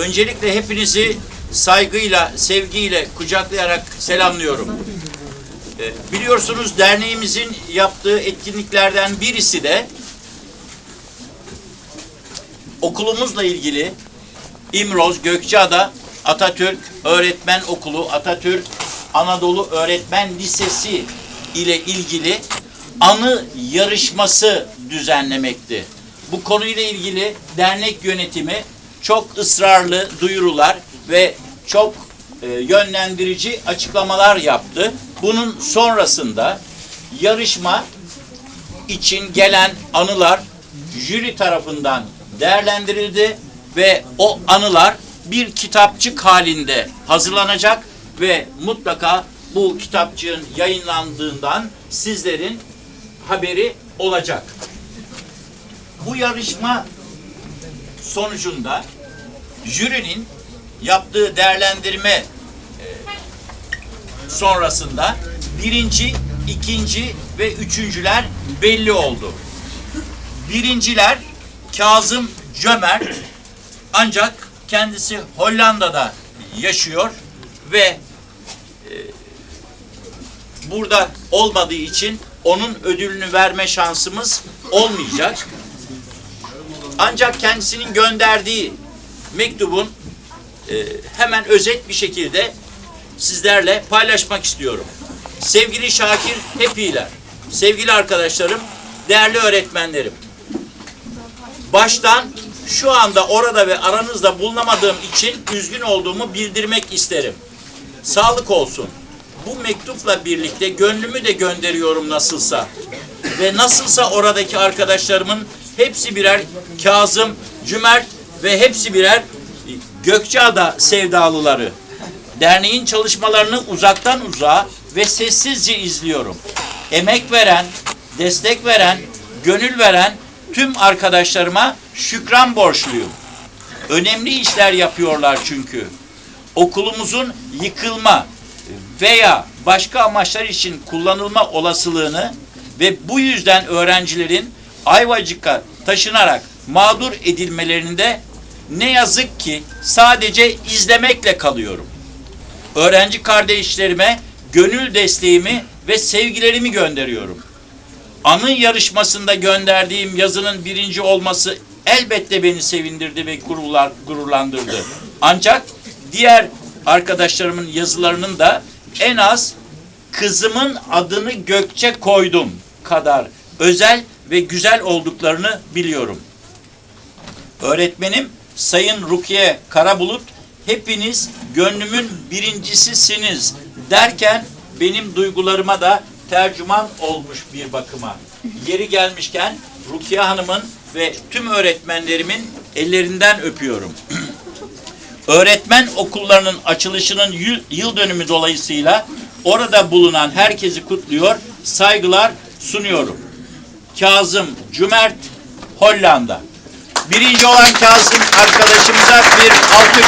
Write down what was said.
Öncelikle hepinizi saygıyla, sevgiyle kucaklayarak selamlıyorum. Ee, Biliyorsunuz derneğimizin yaptığı etkinliklerden birisi de okulumuzla ilgili İmroz Gökçeada Atatürk Öğretmen Okulu, Atatürk Anadolu Öğretmen Lisesi ile ilgili anı yarışması düzenlemekti. Bu konuyla ilgili dernek yönetimi çok ısrarlı duyurular ve çok e, yönlendirici açıklamalar yaptı. Bunun sonrasında yarışma için gelen anılar jüri tarafından değerlendirildi ve o anılar bir kitapçık halinde hazırlanacak ve mutlaka bu kitapçığın yayınlandığından sizlerin haberi olacak. Bu yarışma sonucunda jürinin yaptığı değerlendirme e, sonrasında birinci, ikinci ve üçüncüler belli oldu. Birinciler Kazım Cömert ancak kendisi Hollanda'da yaşıyor ve e, burada olmadığı için onun ödülünü verme şansımız olmayacak. Ancak kendisinin gönderdiği mektubun e, hemen özet bir şekilde sizlerle paylaşmak istiyorum. Sevgili Şakir Hepiler, sevgili arkadaşlarım, değerli öğretmenlerim. Baştan şu anda orada ve aranızda bulunamadığım için üzgün olduğumu bildirmek isterim. Sağlık olsun. Bu mektupla birlikte gönlümü de gönderiyorum nasılsa. Ve nasılsa oradaki arkadaşlarımın hepsi birer Kazım, Cümerт ve hepsi birer Gökçeada sevdalıları. Derneğin çalışmalarını uzaktan uzağa ve sessizce izliyorum. Emek veren, destek veren, gönül veren tüm arkadaşlarıma şükran borçluyum. Önemli işler yapıyorlar çünkü. Okulumuzun yıkılma veya başka amaçlar için kullanılma olasılığını ve bu yüzden öğrencilerin Ayvacık'a taşınarak mağdur edilmelerinde ne yazık ki sadece izlemekle kalıyorum. Öğrenci kardeşlerime gönül desteğimi ve sevgilerimi gönderiyorum. Anı yarışmasında gönderdiğim yazının birinci olması elbette beni sevindirdi ve gururlar, gururlandırdı. Ancak diğer arkadaşlarımın yazılarının da en az kızımın adını Gökçe koydum kadar özel ve güzel olduklarını biliyorum. Öğretmenim Sayın Rukiye Karabulut hepiniz gönlümün birincisisiniz derken benim duygularıma da tercüman olmuş bir bakıma. Yeri gelmişken Rukiye Hanım'ın ve tüm öğretmenlerimin ellerinden öpüyorum. Öğretmen okullarının açılışının yıl, dönümü dolayısıyla orada bulunan herkesi kutluyor, saygılar sunuyorum. Kazım Cümerт Hollanda. Birinci olan Kazım arkadaşımıza bir alkış.